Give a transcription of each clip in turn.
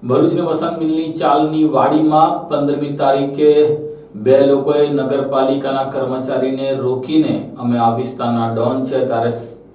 ભરૂચની વસંત મિલની ચાલની વાડીમાં પંદરમી તારીખે બે લોકોએ નગરપાલિકાના કર્મચારીને રોકીને અમે આ વિસ્તારના ડોન છે ત્યારે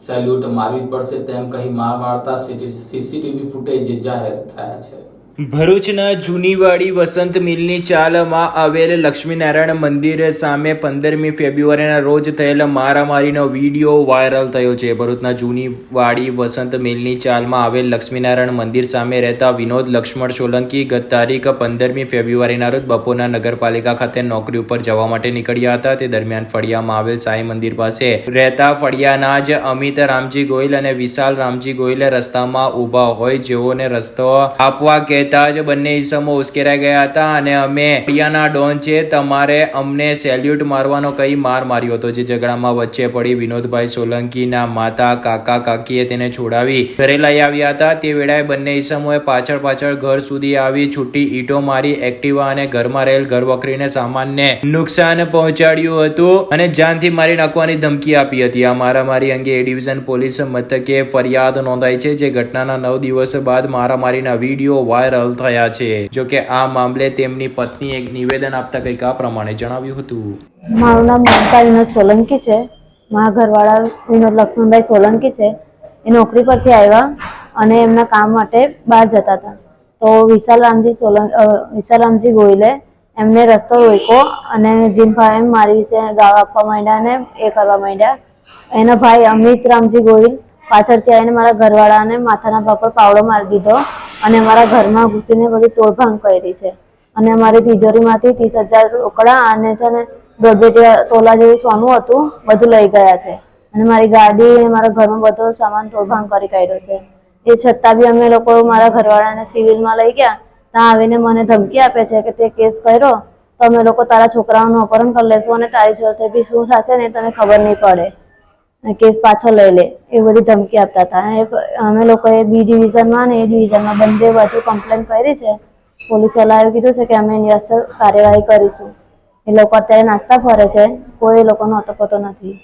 સેલ્યુટ મારવી પડશે તેમ કહી માર મારતા સીસીટીવી ફૂટેજ જાહેર થયા છે. ભરૂચના જૂનીવાડી વસંત મિલની ચાલમાં આવેલ લક્ષ્મીનારાયણ મંદિર સામે પંદરમી ફેબ્રુઆરીના રોજ થયેલ મારામારીનો વીડિયો વાયરલ થયો છે. ભરૂચના જૂનીવાડી વસંત મિલની ચાલમાં આવેલ લક્ષ્મીનારાયણ મંદિર સામે રહેતા વિનોદ લક્ષ્મણ સોલંકી ગત તારીખ પંદરમી ફેબ્રુઆરીના રોજ બપોરના નગરપાલિકા ખાતે નોકરી ઉપર જવા માટે નીકળ્યા હતા. તે દરમિયાન ફળિયામાં આવેલ સાંઈ મંદિર પાસે રહેતા ફળિયાના જ અમિત રામજી ગોયલ અને વિશાલ રામજી ગોયલે રસ્તામાં ઊભા હોય જેઓને રસ્તો આપવા કહેતા જ બંને ઈસમો ઉશ્કેરાઈ ગયા હતા અને અમે પિયાના ડોન છે, તમારે અમને સેલ્યુટ મારવાનો કઈ માર માર્યો હતો? જે ઝઘડામાં વચ્ચે પડી વિનોદભાઈ સોલંકીના માતા, કાકા, કાકીએ તેને છોડાવી ઘરે લઈ આવ્યા હતા. તે વેળાએ બંને ઈસમોએ પાછળ પાછળ ઘર સુધી આવી છૂટી ઈટો મારી એક્ટિવા અને ઘરમાં રહેલ ઘરવખરીને સામાનને નુકસાન પહોંચાડ્યું હતું અને જાનથી મારી નાખવાની ધમકી આપી હતી. આ મારામારી અંગે એ ડિવિઝન પોલીસ મથકે ફરિયાદ નોંધાઈ છે, જે ઘટનાના નવ દિવસ બાદ મારામારીના વીડિયો વાયરલ થયા છે. જો કે આ મામલે તેમની પત્ની એક નિવેદન આપતા કંઈક આ પ્રમાણે જણાવ્યું હતું. મારું નામ મમતા વિનોદ સોલંકી છે. મારા ઘરવાળા વિનોદ લક્ષ્મણભાઈ સોલંકી છે. એ નોકરી પરથી આવ્યા અને એમના કામ માટે બહાર જતા હતા. તો વિશાલ રામજી સોલંક અ, વિશાલ રામજી ગોયલે એમને રસ્તો રોક્યો અને જીનભાઈ મારી વિશે ગાળ આપવા માંડ્યા અને એ કરવા માંડ્યા. એના ભાઈ અમિત રામજી ગોહિલ પાછળથી આવીને મારા ઘરવાળાને માથાના ભાગ પર પાવડો મારી દીધો. અને મારા ઘરમાં ઘૂસીને બધી તોડભાંગ કરી છે. અને મારી તિજોરીમાંથી ત્રીસ હજાર રોકડા અને છે ને દોઢ બે તોલા જેવું સોનું હતું, બધું લઈ ગયા છે. અને મારી ગાડી અને મારા ઘરમાં બધો સામાન તોડભાંગ કરી કાઢ્યો છે. એ છતાં બી અમે લોકો મારા ઘરવાળાને સિવિલમાં લઈ ગયા. ત્યાં આવીને મને ધમકી આપે છે કે તે કેસ કર્યો, તો અમે લોકો તારા છોકરાઓનું અપહરણ કરી લેશું અને તારી જોડે બી શું થશે ને તને ખબર નહીં પડે. કેસ પાછો લઈ લે. એ બધી ધમકી આપતા હતા. અમે લોકોએ બી ડિવિઝનમાં ને એ ડિવિઝનમાં બંને બાજુ કમ્પ્લેન કરી છે. પોલીસ વાળાએ કીધું છે કે અમે એની અસર કાર્યવાહી કરીશું. એ લોકો અત્યારે નાસ્તા ફરે છે. કોઈ લોકોનો અતો પતો નથી.